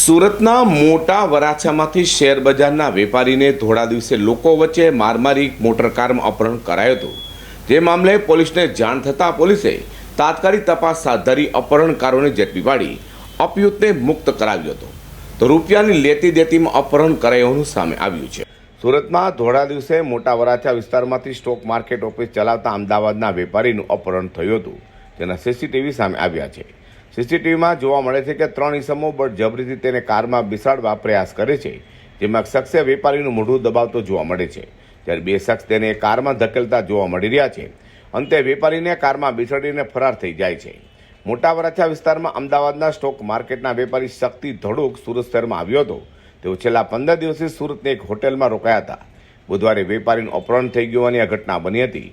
સુરતના મોટા વરાછામાંથી શેર બજારના વેપારીને થોડા દિવસે લોકો વચ્ચે મારમારી મોટરકારમાં અપહરણ કરાયું હતું. જે મામલે પોલીસને જાણ થતાં પોલીસે તાત્કાલિક તપાસ હાથ ધરી અપહરણકારોને ઝડપી પાડી અપયુતને મુક્ત કરાવ્યો હતો. તો રૂપિયાની લેતી દેતીમાં અપહરણ કરાયોનું સામે આવ્યું છે. સુરતમાં ધોળા દિવસે મોટા વરાછા વિસ્તારમાંથી સ્ટોક માર્કેટ ઓફિસ ચલાવતા અમદાવાદના વેપારીનું અપહરણ થયું હતું. તેના સીસીટીવી સામે આવ્યા છે. સીસીટીવીમાં જોવા મળે છે કે ત્રણ ઇસમો બળજબરીથી તેને કારમાં બિસાડવા પ્રયાસ કરે છે, જેમાં શખ્સે વેપારીનું મોઢું દબાવતો જોવા મળે છે. જ્યારે બે શખ્સ તેને કારમાં ધકેલતા જોવા મળી રહ્યા છે, અંતે વેપારીને કારમાં બિસાડીને ફરાર થઈ જાય છે. મોટા વરાછા વિસ્તારમાં અમદાવાદના સ્ટોક માર્કેટના વેપારી શક્તિ ધડુક સુરત શહેરમાં આવ્યો હતો. તેઓ છેલ્લા પંદર દિવસથી સુરતની એક હોટેલમાં રોકાયા હતા. બુધવારે વેપારીનું અપહરણ થઈ ગયું હોવાની આ ઘટના બની હતી.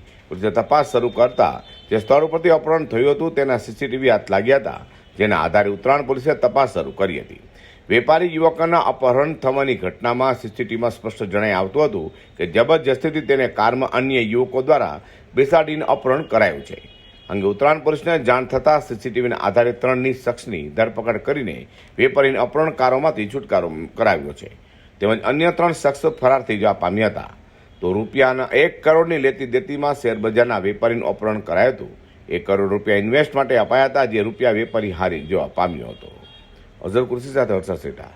તપાસ શરૂ કરતા જે સ્થળ ઉપરથી અપહરણ થયું હતું, તેના સીસીટીવી હાથ લાગ્યા હતા, જેના આધારે ઉત્તરાયણ પોલીસે તપાસ શરૂ કરી હતી. વેપારી યુવકોના અપહરણ થવાની ઘટનામાં સીસીટીવીમાં સ્પષ્ટ જણાઈ આવતું હતું કે જબરજસ્તીથી તેને કારમાં અન્ય યુવકો દ્વારા બેસાડીને અપહરણ કરાયું છે. અંગે ઉત્તરાયણ પોલીસને જાણ થતાં સીસીટીવીના આધારે ત્રણની શખ્સની ધરપકડ કરીને વેપારીને અપહરણકારોમાંથી છુટકારો કરાવ્યો છે. તેમજ અન્ય ત્રણ શખ્સ ફરાર થઈ જવા પામ્યા હતા. તો રૂપિયાના એક કરોડની લેતી દેતીમાં શેરબજારના વેપારીનું અપહરણ કરાયું હતું. એક કરોડ રૂપિયા ઇન્વેસ્ટ માટે અપાયા હતા, જે રૂપિયા વેપારી હારી જવા પામ્યો હતો. અઝર કુર્સી સાથે હર્ષદ સેઠા